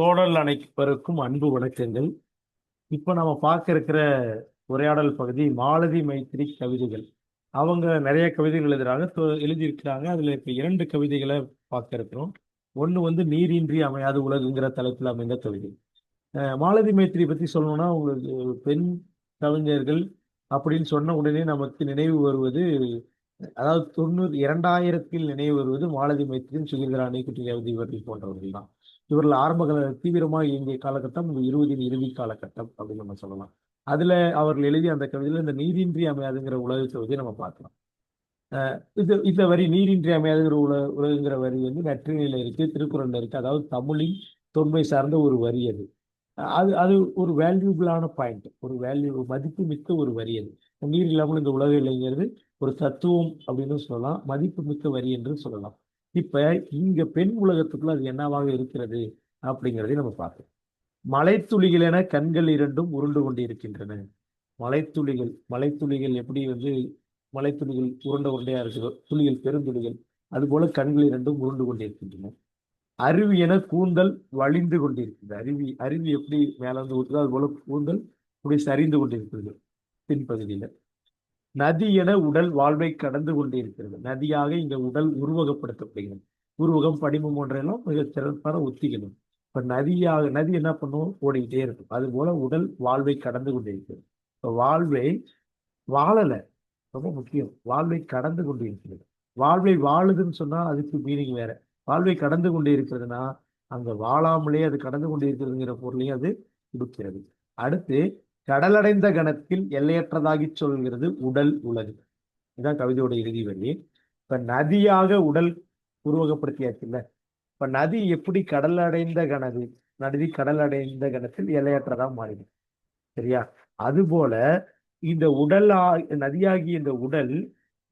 தோழல் அனைவருக்கும் அன்பு வணக்கங்கள். இப்போ நம்ம பார்க்க இருக்கிற உரையாடல் பகுதி மாலதி மைத்திரி கவிதைகள். அவங்க நிறைய கவிதைகள் எழுதுறாங்க. தொ- எழுதியிருக்கிறாங்க. அதில் இப்போ இரண்டு கவிதைகளை பார்க்க இருக்கிறோம். ஒன்று வந்து நீரின்றி அமையாது உலகுங்கிற தலைப்பில் அமைந்த கவிதை மாலதி மைத்திரி பற்றி சொல்லணும்னா உங்களுக்கு பெண் கவிஞர்கள் அப்படின்னு சொன்ன உடனே நமக்கு நினைவு வருவது அதாவது தொண்ணூறு இரண்டாயிரத்தில் நினைவு வருவது மாலதி மைத்திரியும் சுகிந்திராணி குட்டி ரேவதி இவர்கள் போன்றவர்கள் தான். இவர்கள் ஆரம்ப கால தீவிரமாக இயங்கிய காலகட்டம் இந்த இருபதின் இறுதி காலகட்டம் அப்படின்னு நம்ம சொல்லலாம். அதுல அவர்கள் எழுதிய அந்த கவிதையில இந்த நீரின்றி அமையாதுங்கிற உலக கவிதையை நம்ம பார்க்கலாம். இது இந்த வரி நீரின்றி அமையாதுங்கிற உல உலகங்கிற வரி வந்து நற்றிணையில இருக்கு திருக்குறள்ல இருக்கு. அதாவது தமிழின் தொன்மை சார்ந்த ஒரு வரி அது. அது அது ஒரு வேல்யூபிளான பாயிண்ட் ஒரு வேல்யூ மதிப்பு மிக்க ஒரு வரி அது. நீர் இல்லாமல் இந்த உலகம் இல்லைங்கிறது ஒரு தத்துவம் அப்படின்னு சொல்லலாம் மதிப்பு மிக்க வரி என்று சொல்லலாம். இப்ப இங்க பெண் உலகத்துக்குள்ள அது என்னவாக இருக்கிறது அப்படிங்கிறதை நம்ம பார்ப்போம். மலைத்துளிகள் என கண்கள் இரண்டும் உருண்டு கொண்டு இருக்கின்றன மலைத்துளிகள் மலைத்துளிகள் எப்படி வந்து மலைத்துளிகள் உருண்ட உருண்டையா இருக்குதோ துளிகள் பெருந்துளிகள் அதுபோல கண்கள் இரண்டும் உருண்டு கொண்டிருக்கின்றன. அருவி என கூந்தல் வழிந்து கொண்டிருக்கிறது அருவி அருவி எப்படி மேலிருந்து ஊற்றுதோ அது போல கூந்தல் இப்படி சரிந்து கொண்டிருக்கிறது. பின்பகுதியில். நதி என உடல் வாழ்வை கடந்து கொண்டிருக்கிறது. நதியாக இங்க உடல் உருவகப்படுத்தப்படுகிறது. உருவகம் படிமம் போன்றெல்லாம் மிக சிறப்பான உத்திகளும். இப்ப நதியாக நதி என்ன பண்ணும்? ஓடிக்கிட்டே இருக்கும். அது போல உடல் வாழ்வை கடந்து கொண்டிருக்கிறது. இப்ப வாழ்வை வாழல. ரொம்ப முக்கியம். வாழ்வை கடந்து கொண்டிருக்கிறது. வாழ்வை வாழுதுன்னு சொன்னா அதுக்கு மீனிங் வேற. வாழ்வை கடந்து கொண்டே இருக்கிறதுனா அங்க வாழாமலே அது கடந்து கொண்டே இருக்கிறதுங்கிற பொருளையும் அது கொடுக்கிறது. அடுத்து கடலடைந்த கணத்தில் எல்லையற்றதாகி சொல்கிறது உடல் உலகு. இதுதான் கவிதையோட இறுதி வழி இப்ப நதியாக உடல் உருவகப்படுத்தியாச்சுல்ல? இப்ப நதி எப்படி கடலடைந்த கணது நதி கடலடைந்த கணத்தில் எல்லையற்றதா மாறிடும் சரியா? அதுபோல இந்த உடல் நதியாகிய இந்த உடல்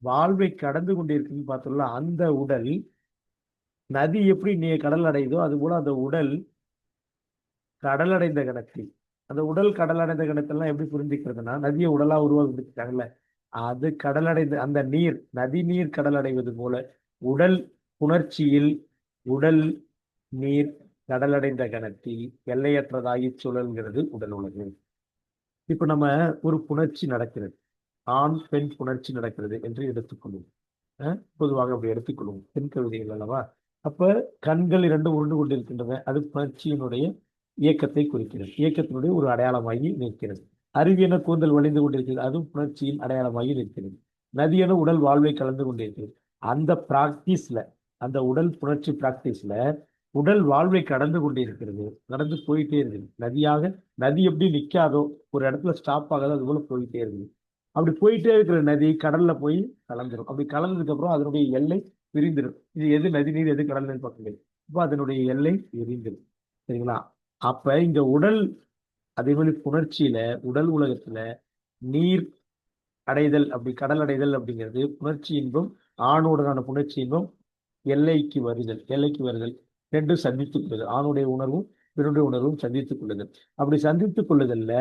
வாழ்வை கடந்து கொண்டிருக்குன்னு பார்த்தோம்ல அந்த உடல் நதி எப்படி நீ கடல் அடையுதோ அது போல அந்த உடல் கடலடைந்த கணத்தில் அந்த உடல் கடலடைந்த கணத்தெல்லாம் எப்படி புரிஞ்சுக்கிறதுனா நதியை உடலா உருவாக்கிட்டாங்கல்ல அது கடலடைந்த அந்த நீர் நதி நீர் கடலடைவது போல உடல் புணர்ச்சியில் உடல் நீர் கடலடைந்த கணத்தில் எல்லையற்றதாகி சுழல்கிறது உடல் உலகு. இப்ப நம்ம ஒரு புணர்ச்சி நடக்கிறது. ஆண் பெண் புணர்ச்சி நடக்கிறது என்று எடுத்துக்கொள்வோம். அஹ் பொதுவாக அப்படி எடுத்துக்கொள்வோம். பெண் கவிதைகள் அல்லவா? அப்ப கண்கள் இரண்டு உருண்டு கொண்டிருக்கின்றன. அது புணர்ச்சியினுடைய இயக்கத்தை குறிக்கிறது. இயக்கத்தினுடைய ஒரு அடையாளமாகி நிற்கிறது. அறிவியன கூந்தல் வழிந்து கொண்டிருக்கிறது. அதுவும் புணர்ச்சியின் அடையாளமாகி நிற்கிறது. நதியென உடல் வாழ்வை கலந்து கொண்டிருக்கிறது. அந்த பிராக்டிஸ்ல அந்த உடல் புணர்ச்சி பிராக்டிஸ்ல உடல் வாழ்வை கடந்து கொண்டிருக்கிறது. நடந்து போயிட்டே இருக்குது. நதியாக நதி எப்படி நிற்காதோ ஒரு இடத்துல ஸ்டாப் ஆகாதோ அது போல போயிட்டே இருக்குது. அப்படி போயிட்டே இருக்கிற நதி கடல்ல போய் கலந்துரும். அப்படி கலந்ததுக்கு அப்புறம் அதனுடைய எல்லை விரிந்துடும் இது எது நதி நீர் எது கடல் நீர் பார்க்க முடியாது இப்போ அதனுடைய எல்லை விரிந்துடும் சரிங்களா? அப்ப இங்க உடல் அதே மாதிரி புணர்ச்சியில உடல் உலகத்துல நீர் அடைதல் அப்படி கடல் அடைதல் அப்படிங்கிறது புணர்ச்சி இன்பம் ஆணோடனான புணர்ச்சி இன்பம் எல்லைக்கு வருதல் எல்லைக்கு வருதல். ரெண்டும் சந்தித்துக் கொள்ளுதல் ஆணுடைய உணர்வும் பெண்ணுடைய உணர்வும் சந்தித்துக் கொள்ளுதல் அப்படி சந்தித்துக் கொள்ளுதல்ல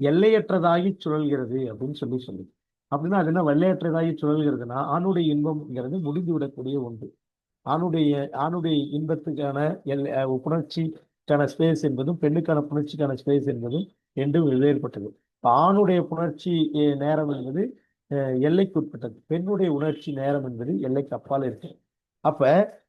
எல்லையற்றதாகி சுழல்கிறது அப்படின்னு சொல்லி சொல்லுது. அப்படின்னா அது என்ன வெள்ளையற்றதாகி சுழல்கிறதுனா ஆணுடைய இன்பம்ங்கிறது முடிந்து விடக்கூடிய ஒன்று. ஆணுடைய ஆணுடைய இன்பத்துக்கான எல் புணர்ச்சி க்கான ஸ்பேஸ் என்பதும் பெண்ணுக்கான புணர்ச்சிக்கான ஸ்பேஸ் என்பதும் என்று வேறுபட்டது. ஆணுடைய புணர்ச்சி நேரம் என்பது அஹ், எல்லைக்குட்பட்டது பெண்ணுடைய உணர்ச்சி நேரம் என்பது எல்லைக்கு அப்பால் இருக்கு. அப்ப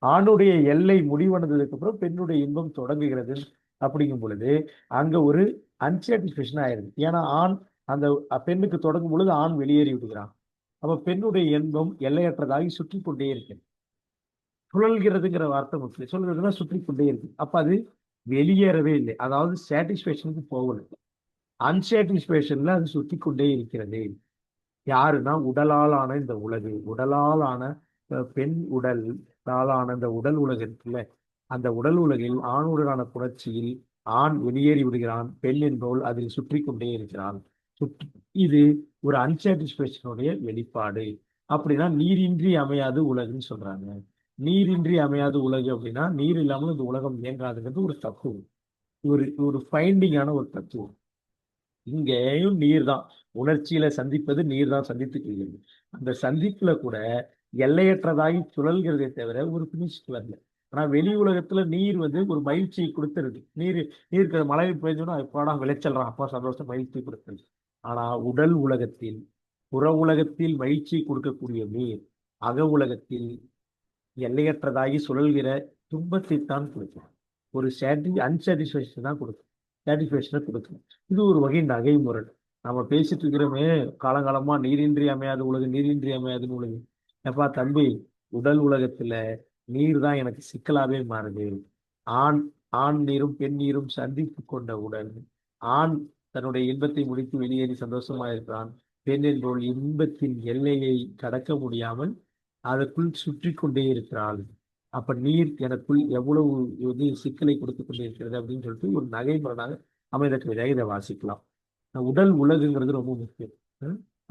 ஆணுடைய எல்லை முடிவடைந்ததுக்கு அப்புறம் பெண்ணுடைய இன்பம் தொடங்குகிறது அப்படிங்கும் பொழுது அங்க ஒரு அன்சாட்டிஸ்பேஷன் ஆயிருது ஏன்னா ஆண் அந்த பெண்ணுக்கு தொடங்கும் பொழுது ஆண் வெளியேறி விடுகிறான். அப்ப பெண்ணுடைய இன்பம் எல்லையற்றதாகி சுற்றி கொண்டே இருக்கு. சுழல்கிறதுங்கிற வார்த்தை முக்கியம். சுழல்கிறதுனா சுற்றி கொண்டே இருக்கு. அப்ப அது வெளியேறவே இல்லை. அதாவது சாட்டிஸ்ஃபேக்ஷனுக்கு போகல அன்சாட்டிஸ்ஃபேக்ஷன்ல அது சுற்றி கொண்டே இருக்கிறது. யாருன்னா உடலாலான இந்த உலகு. உடலாலான பெண் உடலாலான இந்த உடல் உலகு இருக்குல்ல. அந்த உடல் உலகில் ஆணுடனான புணர்ச்சியில் ஆண் வெளியேறி விடுகிறான். பெண் என்பவள் அதில் சுற்றி கொண்டே இருக்கிறான். சுற்றி இது ஒரு அன்சாட்டிஸ்ஃபேக்ஷனுடைய வெளிப்பாடு. அப்படின்னா நீரின்றி அமையாது உலகுன்னு சொல்றாங்க. நீரின்றி அமையாது உலகு அப்படின்னா நீர் இல்லாமல் இந்த உலகம் இயங்காதுங்கிறது ஒரு தத்துவம். ஒரு ஒரு ஃபைண்டிங்கான ஒரு தத்துவம். இங்கேயும் நீர் தான் உணர்ச்சியில சந்திப்பது நீர் தான் சந்தித்துக் கொள்கிறது. அந்த சந்திப்புல கூட எல்லையற்றதாகி சுழல்கிறதே தவிர ஒரு பினிஷ்க்கு வரல. ஆனா வெளி உலகத்துல நீர் வந்து ஒரு மகிழ்ச்சியை கொடுத்துருது. நீர் நீர் மழை பெய்ஞ்சோன்னா எப்பாடா விளைச்சல்றான்? அப்பா சந்தோஷம் மகிழ்ச்சி கொடுத்துருது ஆனா உடல் உலகத்தில் புற உலகத்தில் மகிழ்ச்சி கொடுக்கக்கூடிய நீர் அக உலகத்தில் எல்லையற்றதாகி சுழல்கிற துன்பத்தை தான் கொடுக்கும். ஒரு சாட்டி அன்சாட்டிஸ்ஃபேக்ஷன் தான் கொடுக்கும். சாட்டிஸ்ஃபேக்ஷனை கொடுக்கும். இது ஒரு வகை நகை முரண் நம்ம பேசிட்டு இருக்கிறோமே காலங்காலமாக நீரின்றி அமையாத உலகம் நீரின்றி அமையாதுன்னு உலகம் எப்பா தம்பி உடல் உலகத்தில் நீர் தான் எனக்கு சிக்கலாகவே மாறுது. ஆண் ஆண் நீரும் பெண் நீரும் சந்தித்து உடன் ஆண் தன்னுடைய இன்பத்தை முடித்து வெளியேறி சந்தோஷமா இருக்கிறான். பெண் என்பவள் இன்பத்தின் எல்லையை கடக்க முடியாமல் அதற்குள் சுற்றி கொண்டே இருக்கிறாள். அப்ப நீர் எனக்குள் எவ்வளவு இது சிக்கலை கொடுத்து கொண்டே இருக்கிறது அப்படின்னு சொல்லிட்டு ஒரு நகைமுறையாக அமைந்த கவிதையாக இதை வாசிக்கலாம். உடல் உலகுங்கிறது ரொம்ப முக்கியம்.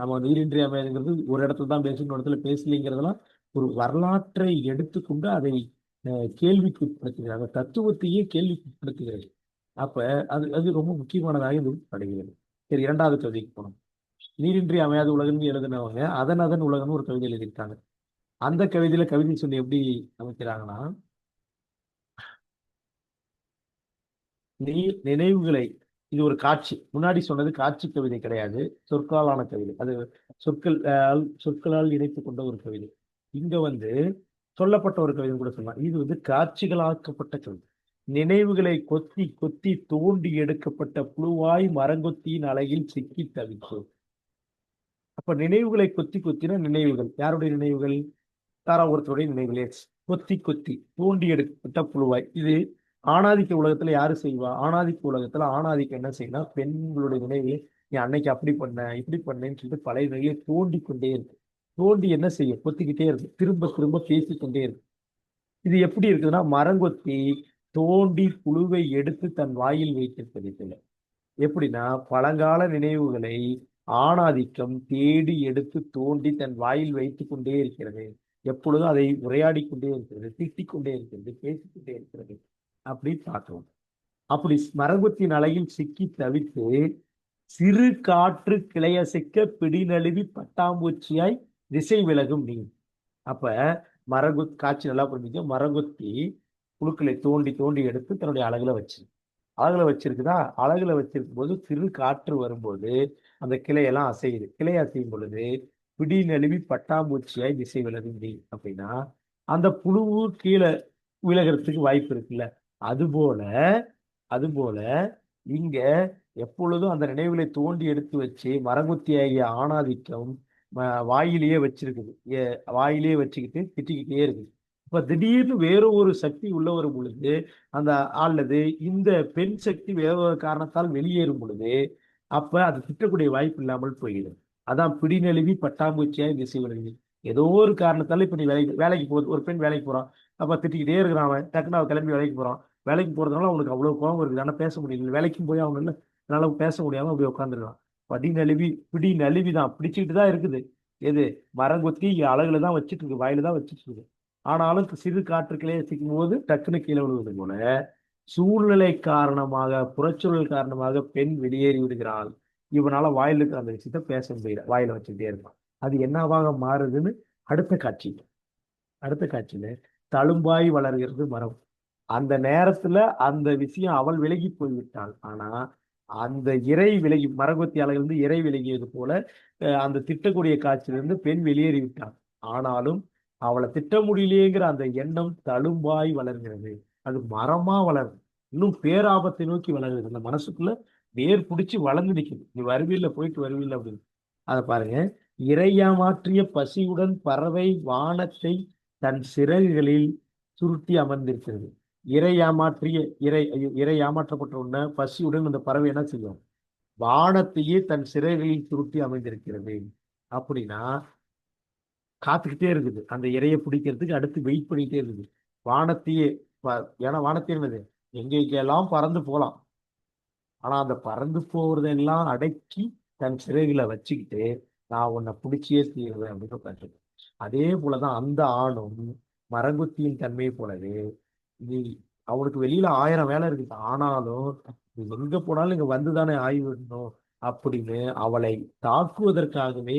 நம்ம நீரின்றி அமையாதுங்கிறது ஒரு இடத்துல தான் பேசணும் ஒரு இடத்துல பேசலைங்கிறதெல்லாம் ஒரு வரலாற்றை எடுத்துக்கொண்டு அதை கேள்விக்கு உட்படுத்துகிறது அந்த தத்துவத்தையே கேள்விக்குட்படுத்துகிறது. அப்ப அது அது ரொம்ப முக்கியமானதாக இது படுகிறது சரி இரண்டாவது கவிதைக்கு போனோம் நீரின்றி அமையாத உலகம்னு எழுதினவங்க அதன் அதன் உலகம்னு ஒரு கவிதை எழுதியிருக்காங்க. அந்த கவிதையில கவிதை சொல்லி எப்படி அமைக்கிறாங்கன்னா நீ நினைவுகளை இது ஒரு காட்சி. முன்னாடி சொன்னது காட்சி கவிதை கிடையாது. சொற்களாலான கவிதை. அது சொற்கள் சொற்களால் இணைத்து கொண்ட ஒரு கவிதை. இங்க வந்து சொல்லப்பட்ட ஒரு கவிதை கூட சொல்லலாம். இது வந்து காட்சிகளாக்கப்பட்ட கவிதை. நினைவுகளை கொத்தி கொத்தி தோண்டி எடுக்கப்பட்ட புழுவாய் மரங்கொத்தியின் அலையில் சிக்கி தவிக்கும். அப்ப நினைவுகளை கொத்தி கொத்தின நினைவுகள். யாருடைய நினைவுகள்? தாராபுரத்துடைய ஒருத்தருடைய நினைவுகளே கொத்தி கொத்தி தூண்டி எடுக்கப்பட்ட புழுவாய். இது ஆணாதிக்க உலகத்துல யாரு செய்வா? ஆணாதிக்க உலகத்துல ஆணாதிக்கம் என்ன செய்யணும் பெண்களுடைய நினைவு நீ அன்னைக்கு அப்படி பண்ண இப்படி பண்ணேன்னு சொல்லிட்டு பழைய நிலையை தோண்டி கொண்டே இருக்கு. தோண்டி என்ன செய்யும்? கொத்திக்கிட்டே இருக்கு. திரும்ப திரும்ப பேசிக்கொண்டே இருக்கு. இது எப்படி இருக்குதுன்னா மரங்கொத்தி தோண்டி புழுவை எடுத்து தன் வாயில் வைத்திருப்பது இல்லை எப்படின்னா பழங்கால நினைவுகளை ஆணாதிக்கம் தேடி எடுத்து தோண்டி தன் வாயில் வைத்துக் கொண்டே இருக்கிறது. எப்பொழுதும் அதை உரையாடி கொண்டே இருக்கிறது திட்டிக் கொண்டே இருக்கிறது பேசிக்கொண்டே இருக்கிறது அப்படின்னு பார்க்கலாம் அப்படி மரபத்தின் அலையில் சிக்கி தவித்து சிறு காற்று கிளையசைக்க பிடி நழுவி பட்டாம்பூச்சியாய் திசை விலகும் நீ. அப்ப மரகு காட்சி நல்லா புரிஞ்சுக்க. மரகுத்தி புழுக்களை தோண்டி தோண்டி எடுத்து தன்னுடைய அழகுல வச்சு. அழகுல வச்சிருக்குதா? அழகுல வச்சிருக்கும் போது சிறு காற்று வரும்போது அந்த கிளையெல்லாம் அசையுது. கிளை அசையும் பொழுது பிடி நழுவி பட்டாம்பூச்சியாய் திசை விலகுந்தி அப்படின்னா அந்த புழுவு கீழே விலகிறதுக்கு வாய்ப்பு இருக்குல்ல. அதுபோல அதுபோல இங்க எப்பொழுதும் அந்த நினைவுகளை தோண்டி எடுத்து வச்சு மரங்குத்தியாகிய ஆணாதிக்கம் வாயிலேயே வச்சிருக்குது. ஏ- வாயிலேயே வச்சுக்கிட்டு திட்டிக்கிட்டே இருக்குது. இப்ப திடீர்னு வேற ஒரு சக்தி உள்ள வரும் பொழுது அந்த அல்லது இந்த பெண் சக்தி வேற ஒரு காரணத்தால் வெளியேறும் பொழுது அப்ப அது திட்டக்கூடிய வாய்ப்பு இல்லாமல் போயிடும். அதான் பிடி நழுவி பட்டாம்பூச்சியாக திசை விலகுது ஏதோ ஒரு காரணத்தால இப்போ நீ வேலைக்கு வேலைக்கு போகுது ஒரு பெண் வேலைக்கு போகிறான் அப்போ திட்டிக்கிட்டே இருக்கிறான் அவன் டக்குனு அவன் கிளம்பி வேலைக்கு போகிறான் வேலைக்கு போகிறதுனால அவனுக்கு அவ்வளோ கோபம் இருக்குது ஆனால் பேச முடியல. வேலைக்கும் போய் அவன் இல்லை என்னால் பேச முடியாமல் அப்படி உட்காந்துருக்கான் படி நழுவி பிடி நழுவி தான். பிடிச்சிக்கிட்டு தான் இருக்குது. எது? மரங்கொத்தி அழகுல தான் வச்சுட்டு இருக்கு வாயில தான் வச்சுட்டு இருக்கு ஆனாலும் சிறு காற்றுக்களே சிக்கும் போது டக்குன்னு கீழே விழுவது போல சூழ்நிலை காரணமாக புறச்சூழல் காரணமாக பெண் வெளியேறி விடுகிறாள். இவனால வாயிலுக்கு இருக்கிற அந்த விஷயத்த பேச முடியல. வாயில வச்சுட்டே இருப்பான். அது என்னவாக மாறுதுன்னு அடுத்த காட்சி. அடுத்த காட்சியில தழும்பாய் வளர்கிறது மரம். அந்த நேரத்துல அந்த விஷயம் அவள் விலகி போய்விட்டாள். ஆனா அந்த இறை விலகி மரகொத்தியாளர்கள் இறை விலகியது போல அஹ், அந்த திட்டக்கூடிய காட்சியிலிருந்து பெண் வெளியேறி விட்டாள். ஆனாலும் அவளை திட்ட முடியலையேங்கிற அந்த எண்ணம் தழும்பாய் வளர்கிறது. அது மரமா வளருது. இன்னும் பேராபத்தை நோக்கி வளருது அந்த மனசுக்குள்ள வேர் பிடிச்சி வளர்ந்து நிற்குது நீ வருவில்ல போயிட்டு வருவில்ல அப்படின்னு. அதை பாருங்க. இறையாமாற்றிய பசியுடன் பறவை வானத்தை தன் சிறகுகளில் சுருட்டி அமர்ந்திருக்கிறது. இறை ஏமாற்றிய இறை ஐயோ, இறை ஏமாற்றப்பட்ட உடனே பசியுடன் அந்த பறவை என்ன செய்யும்? வானத்தையே தன் சிறகுகளில் சுருட்டி அமைந்திருக்கிறது. அப்படின்னா காத்துக்கிட்டே இருக்குது. அந்த இரையை பிடிக்கிறதுக்கு அடுத்து வெயிட் பண்ணிக்கிட்டே இருக்குது. வானத்தையே ப- ஏன்னா வானத்தையே என்னது? எங்கெங்கெல்லாம் பறந்து போகலாம். ஆனா அந்த பறந்து போறதெல்லாம் அடக்கி தன் சிறகுல வச்சுக்கிட்டு நான் உன்னை பிடிச்சியே தீருவேன் அப்படின்னு உட்காந்துருக்கு அதே போலதான் அந்த ஆணும் மரங்குத்தியின் தன்மையை போலவே நீ அவனுக்கு வெளியில ஆயிரம் வேலை இருக்குது. ஆனாலும் நீ எங்க போனாலும் இங்க வந்துதானே ஆய்விடணும் அப்படின்னு அவளை தாக்குவதற்காகவே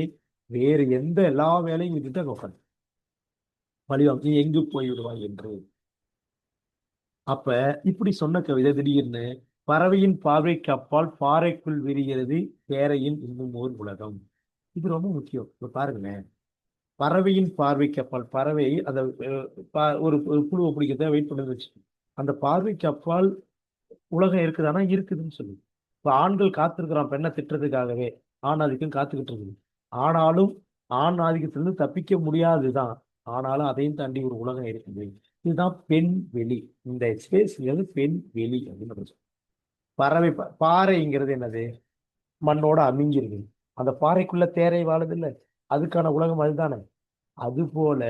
வேறு எந்த எல்லா வேலையும் விட்டுட்டு அங்க உட்காந்து பழிவாங்க எங்கு போய்விடுவாய் என்று. அப்ப இப்படி சொன்ன கவிதை திடீர்னு பறவையின் பார்வைக்கு அப்பால் பாறைக்குள் விரிகிறது பேரையின் இன்னும் ஓர் உலகம். இது ரொம்ப முக்கியம். இப்போ பாருங்களேன். பறவையின் பார்வைக்கு அப்பால் பறவை அந்த ஒரு குழுவை புழுவை பிடிக்கிறத வெயிட் பண்ணி வச்சு அந்த பார்வைக்கு அப்பால் உலகம் இருக்குதானா இருக்குதுன்னு சொல்லு. இப்போ ஆண்கள் காத்திருக்கிறான் பெண்ணை திட்டுறதுக்காகவே. ஆண் ஆதிக்கம் காத்துக்கிட்டு இருக்குது. ஆனாலும் ஆண் ஆதிக்கத்திலிருந்து தப்பிக்க முடியாதுதான். ஆனாலும் அதையும் தாண்டி ஒரு உலகம் இருக்குது. இதுதான் பெண் வெளி. இந்த ஸ்பேஸ்ங்கிறது பெண் வெளி அப்படின்னு நம்ம சொல்றோம். பறவை பாறைங்கிறது என்னது? மண்ணோட அமிங்கிருக்கு அந்த பாறைக்குள்ள தேரை வாழுது இல்லை அதுக்கான உலகம் அதுதானே. அதுபோல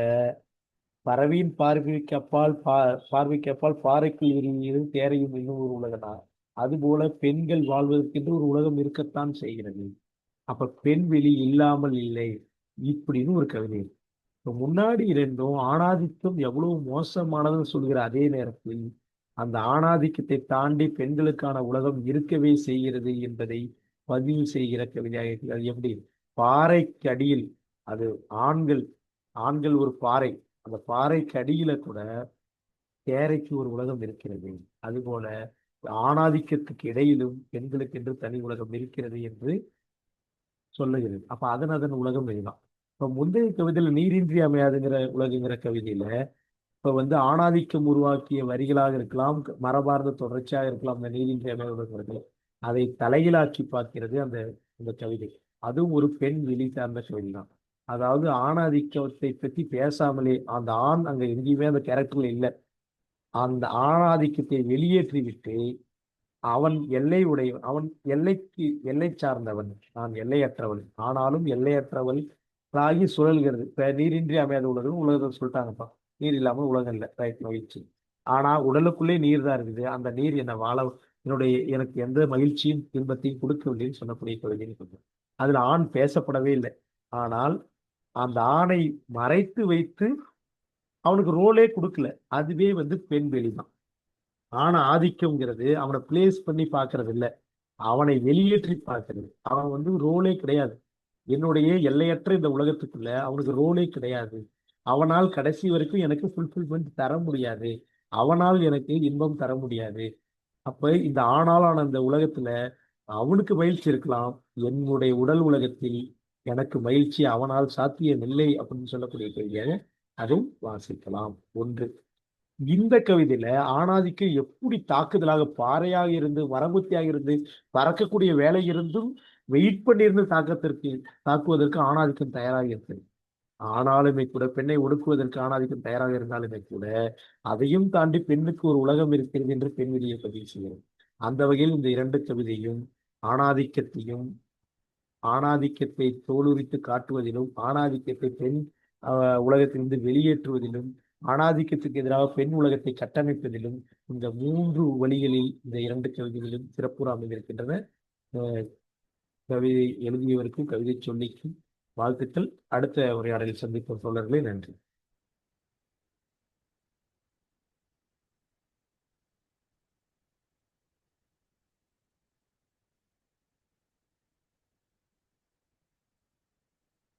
பறவையின் பார்வைக்கு அப்பால் பா பார்வைக்கு அப்பால் பாறைக்குள் விரிகிறது தேரையும் இன்னும் ஒரு உலகனா அதுபோல பெண்கள் வாழ்வதற்கென்று ஒரு உலகம் இருக்கத்தான் செய்கிறது. அப்ப பெண் வெளி இல்லாமல் இல்லை இப்படின்னு ஒரு கவிதை. இப்போ முன்னாடி இருந்தும் ஆணாதிக்கம் எவ்வளவு மோசமானதுன்னு சொல்கிற அதே நேரத்தில் அந்த ஆணாதிக்கத்தை தாண்டி பெண்களுக்கான உலகம் இருக்கவே செய்கிறது என்பதை பதிவு செய்கிற கவிதையாக இருக்கிறது அது எப்படி? பாறைக்கு அடியில் அது ஆண்கள் ஆண்கள் ஒரு பாறை. அந்த பாறைக்கு அடியில கூட தேரைக்கு ஒரு உலகம் இருக்கிறது. அதுபோல ஆணாதிக்கத்துக்கு இடையிலும் பெண்களுக்கு என்று தனி உலகம் இருக்கிறது என்று சொல்லுகிறது. அப்ப அதன் அதன் உலகம் இதுதான். இப்ப முந்தைய கவிதையில நீரின்றி அமையாதுங்கிற உலகங்கிற கவிதையில இப்போ வந்து ஆணாதிக்கம் உருவாக்கிய வரிகளாக இருக்கலாம் மரபார்ந்த தொடர்ச்சியாக இருக்கலாம் அந்த நீரின்றி அமையாத அதை தலையிலாக்கி பார்க்கிறது அந்த அந்த கவிதை. அதுவும் ஒரு பெண் வெளி சார்ந்த கவிதை தான் அதாவது ஆணாதிக்கத்தை பற்றி பேசாமலே அந்த ஆண் அங்க எங்கேயுமே அந்த கேரக்டர்ல இல்லை. அந்த ஆணாதிக்கத்தை வெளியேற்றி விட்டு அவன் எல்லை உடைய அவன் எல்லைக்கு எல்லை சார்ந்தவன். நான் எல்லையற்றவன் ஆனாலும் எல்லையற்றவள் ஆகி சுழல்கிறது. இப்போ நீரின்றி அமையாத உள்ளதுன்னு உலகத்தை சொல்லிட்டாங்கப்பா. நீர் இல்லாமல் உலகம் இல்லை ரைட் மகிழ்ச்சி. ஆனால் உடலுக்குள்ளே நீர் தான் இருக்குது. அந்த நீர் என்னை வாழ என்னுடைய எனக்கு எந்த மகிழ்ச்சியும் துன்பத்தையும் கொடுக்கவில்லைன்னு சொன்னக்கூடிய கவிதைன்னு சொல்றேன் அதுல ஆண் பேசப்படவே இல்லை. ஆனால் அந்த ஆணை மறைத்து வைத்து அவனுக்கு ரோலே கொடுக்கல. அதுவே வந்து பெண் வெளிதான் ஆணை ஆதிக்கங்கிறது அவனை பிளேஸ் பண்ணி பார்க்கறது இல்லை. அவனை வெளியேற்றி பார்க்கறது. அவன் வந்து ரோலே கிடையாது. என்னுடைய எல்லையற்ற இந்த உலகத்துக்குள்ள அவனுக்கு ரோலே கிடையாது. அவனால் கடைசி வரைக்கும் எனக்கு ஃபுல்ஃபில்மெண்ட் தர முடியாது. அவனால் எனக்கு இன்பம் தர முடியாது. அப்ப இந்த ஆணாலான இந்த உலகத்துல அவனுக்கு மகிழ்ச்சி இருக்கலாம். என்னுடைய உடல் உலகத்தில் எனக்கு மகிழ்ச்சி அவனால் சாத்தியமில்லை அப்படின்னு சொல்லக்கூடிய கவிதையாக அதுவும் வாசிக்கலாம். ஒன்று. இந்த கவிதையில ஆணாதிக்கு எப்படி தாக்குதலாக பாறையாக இருந்து மரபுத்தியாக இருந்து பறக்கக்கூடிய வேலை இருந்தும் வெயிட் பண்ணியிருந்து தாக்கத்திற்கு தாக்குவதற்கு ஆணாதிக்கம் தயாராக இருக்கிறது ஆனாலுமே கூட பெண்ணை ஒடுக்குவதற்கு ஆணாதிக்கம் தயாராக இருந்தாலுமே கூட அதையும் தாண்டி பெண்ணுக்கு ஒரு உலகம் இருக்கிறது என்று பெண் விதியை பதிவு செய்கிறது. அந்த வகையில் இந்த இரண்டு கவிதையும் ஆணாதிக்கத்தையும் ஆணாதிக்கத்தை தோலுரித்து காட்டுவதிலும் ஆணாதிக்கத்தை பெண் உலகத்திலிருந்து வெளியேற்றுவதிலும் ஆணாதிக்கத்துக்கு எதிராக பெண் உலகத்தை கட்டமைப்பதிலும் இந்த மூன்று வழிகளில் இந்த இரண்டு கவிதைகளிலும் சிறப்புற அமைந்திருக்கின்றன. கவிதை எழுதியவருக்கும் கவிதை சொல்லிக்கும் வாழ்த்துக்கள். அடுத்த உரையாடலில் சந்திப்போம். தோழர்களே நன்றி.